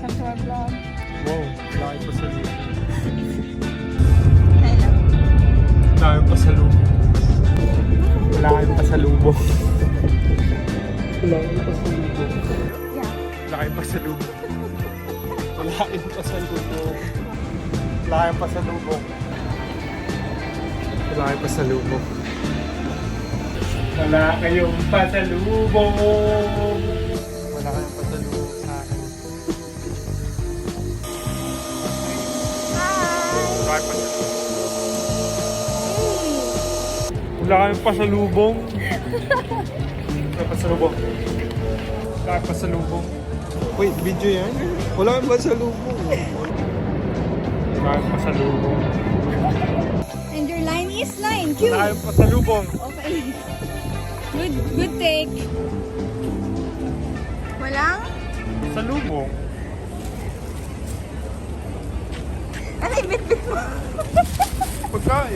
Welcome to our vlog. Wow, laki pa sa. Hello. Laki pa sa lubong. Laki pa sa lubong. Laki pa sa. Yeah. Laki pa sa lubong. Laki pa sa lubong. Laki pa sa lubong. Laki pa sa lubong. Wala kayong pasalubong. Pasalubong. Wala kayong pasalubong. Wala pasalubong. Wala kayong pasalubong. Wait, video yan? Wala kayong pasalubong. Wala kayong pasalubong. And your line is line. Cute. Wala kayong pasalubong. Okay. Good, good take. Walang? Pasalubong. Пока.